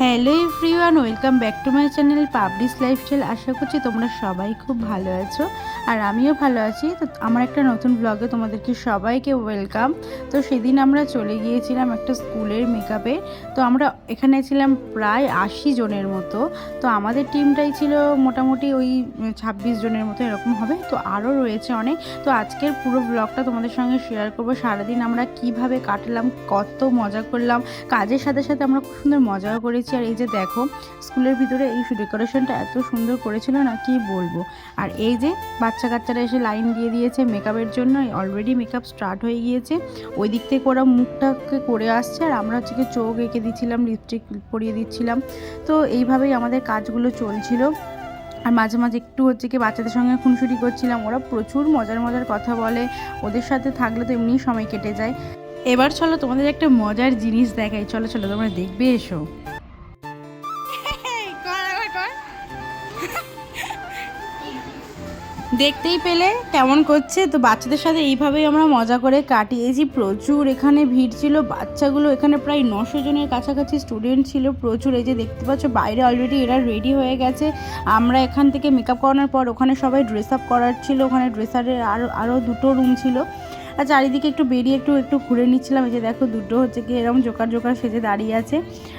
Hello everyone, welcome back to my channel publish lifestyle. আশা করছি তোমরা সবাই খুব ভালো আছো আর আমিও ভালো আছি। তো আমার একটা নতুন ব্লগে তোমাদেরকে সবাইকে ওয়েলকাম। তো সেদিন আমরা চলে গিয়েছিলাম একটা স্কুলের মেকআপে তো আমরা এখানে ছিলাম প্রায় আশি জনের মতো। তো আমাদের টিমটাই ছিল মোটামুটি ওই ছাব্বিশ জনের মতো, এরকম হবে। তো আরও রয়েছে অনেক। তো আজকের পুরো ব্লগটা তোমাদের সঙ্গে শেয়ার করব। সারাদিন আমরা কীভাবে কাটলাম, কত মজা করলাম। কাজের সাথে সাথে আমরা খুব সুন্দর মজাও করেছি আর এই যে দেখো, স্কুলের ভিতরে এই ডেকোরেশনটা এত সুন্দর করেছিল না, কি বলব? আর এই যে বাচ্চা কাচ্চারা এসে লাইন দিয়ে দিয়েছে মেকআপের জন্য অলরেডি মেকআপ স্টার্ট হয়ে গিয়েছে। ওই দিক থেকে ওরা মুখটাকে করে আসছে আর আমরা হচ্ছে চোখ এঁকে দিচ্ছিলাম লিপস্টিক পরিয়ে দিচ্ছিলাম। তো এইভাবেই আমাদের কাজগুলো চলছিল। আর মাঝে মাঝে একটু হচ্ছে কি বাচ্চাদের সঙ্গে খুনসুটি করছিলাম, ওরা প্রচুর মজার মজার কথা বলে, ওদের সাথে থাকলে তো এমনিই সময় কেটে যায়। এবার চলো তোমাদের একটা মজার জিনিস দেখাই, চলো চলো তোমরা দেখবে, এসো। দেখতেই পেলে কেমন করছে। তো বাচ্চাদের সাথে এইভাবেই আমরা মজা করে কাটিয়েছি। প্রচুর এখানে ভিড় ছিল। বাচ্চাগুলো এখানে প্রায় নশো জনের কাছাকাছি স্টুডেন্ট ছিল। প্রচুর এই যে দেখতে পাচ্ছ, বাইরে অলরেডি এরা রেডি হয়ে গেছে। আমরা এখান থেকে মেকআপ করানোর পর ওখানে সবাই ড্রেস আপ করার ছিল। ওখানে ড্রেসারের আরও আরও দুটো রুম ছিল। আর চারিদিকে একটু বেরিয়ে একটু একটু ঘুরে নিচ্ছিলাম। এই যে দেখো দুটো হচ্ছে কি এরকম জোকার জোকার সেজে দাঁড়িয়ে আছে।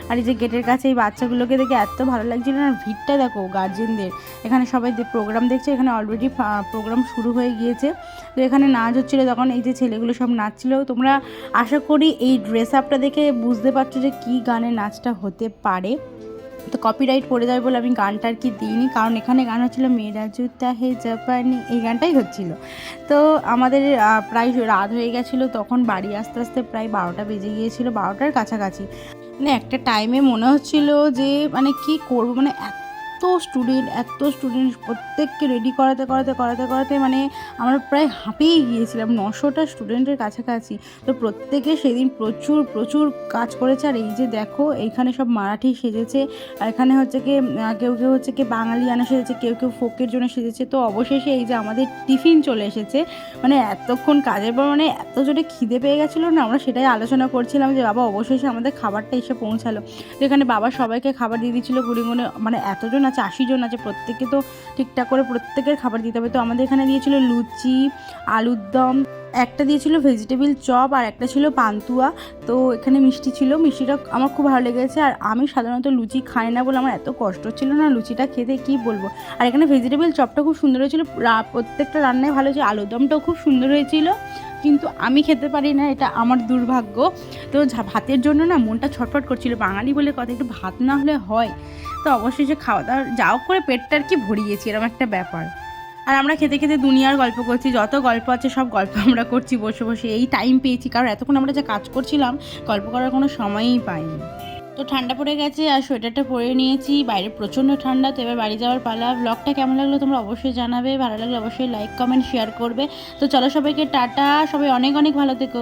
আর এই যে গেটের কাছে এই বাচ্চাগুলোকে দেখে এত ভালো লাগছিল না ভিড়টা দেখো গার্জেনদের এখানে সবাই প্রোগ্রাম দেখছে, এখানে অলরেডি প্রোগ্রাম শুরু হয়ে গিয়েছে। তো এখানে নাচ হচ্ছিল, তখন এই যে ছেলেগুলো সব নাচছিল। তোমরা আশা করি এই ড্রেস আপটা দেখে বুঝতে পারছ যে কী গানে নাচটা হতে পারে। তো কপিরাইট পড়ে যাবে বলে আমি গানটা আর কি দিইনি। কারণ এখানে গান হচ্ছিল মেয়েরা জুতা হে জাপানি এই গানটাই হচ্ছিল। তো আমাদের প্রায় রাত হয়ে গেছিল, তখন বাড়ি আসতে আসতে প্রায় বারোটা বেজে গিয়েছিল, বারোটার কাছাকাছি। মানে একটা টাইমে মনে হচ্ছিল যে মানে কি করব? মানে এত স্টুডেন্ট এত স্টুডেন্ট প্রত্যেককে রেডি করাতে করাতে করাতে করাতে মানে আমরা প্রায় হাঁপিয়ে গিয়েছিলাম। নশোটা স্টুডেন্টের কাছাকাছি। তো প্রত্যেকে সেদিন প্রচুর প্রচুর কাজ করেছে। আর এই যে দেখো, এইখানে সব মারাঠি সেজেছে। আর এখানে হচ্ছে কি কেউ কেউ হচ্ছে কি বাঙালিয়ানা সেজেছে, কেউ কেউ ফোকের জন্য সেজেছে। তো অবশেষে এই যে আমাদের টিফিন চলে এসেছে। মানে এতক্ষণ কাজের পর মানে এত জোরে খিদে পেয়ে গেছিল না, আমরা সেটাই আলোচনা করছিলাম যে বাবা অবশেষে আমাদের খাবারটা এসে পৌঁছালো। তো এখানে বাবা সবাইকে খাবার দিয়ে দিচ্ছিল গুনে মানে এতজন আছে, আশি জন আছে, প্রত্যেকে তো ঠিকঠাক করে প্রত্যেকের খাবার দিতে হবে। তো আমাদের এখানে দিয়েছিল লুচি, আলুর দম, একটা দিয়েছিল ভেজিটেবিল চপ আর একটা ছিল পান্তুয়া। তো এখানে মিষ্টি ছিল, মিষ্টিটা আমার খুব ভালো লেগেছে। আর আমি সাধারণত লুচি খাই না বলে আমার এত কষ্ট ছিল না লুচিটা খেতে, কি বলব? আর এখানে ভেজিটেবিল চপটা খুব সুন্দর হয়েছিল প্রত্যেকটা রান্নায় ভালো হয়েছে আলুর দমটাও খুব সুন্দর হয়েছিল। কিন্তু আমি খেতে পারি না, এটা আমার দুর্ভাগ্য। তো ভাতের জন্য না মনটা ছটফট করছিল, বাঙালি বলে কথা, একটু ভাত না হলে হয়। তো অবশ্যই অবশেষে খাওয়া দাওয়া যাও করে পেটটা আর কি ভরিয়েছি এরকম একটা ব্যাপার। আর আমরা খেতে খেতে দুনিয়ার গল্প করছি, যত গল্প আছে সব গল্প আমরা করছি, বসে বসে এই টাইম পেয়েছি, কারণ এতক্ষণ আমরা যা কাজ করছিলাম, গল্প করার কোনো সময়ই পাইনি। তো ঠান্ডা পড়ে গেছে আর সোয়েটারটা পরে নিয়েছি। বাইরে প্রচণ্ড ঠান্ডা, তো এবার বাড়ি যাওয়ার পালা। ব্লগটা কেমন লাগল তোমরা অবশ্যই জানাবে। ভালো লাগলে অবশ্যই লাইক কমেন্ট শেয়ার করবে। তো চলো সবাইকে টাটা। সবাই অনেক অনেক ভালো থেকো।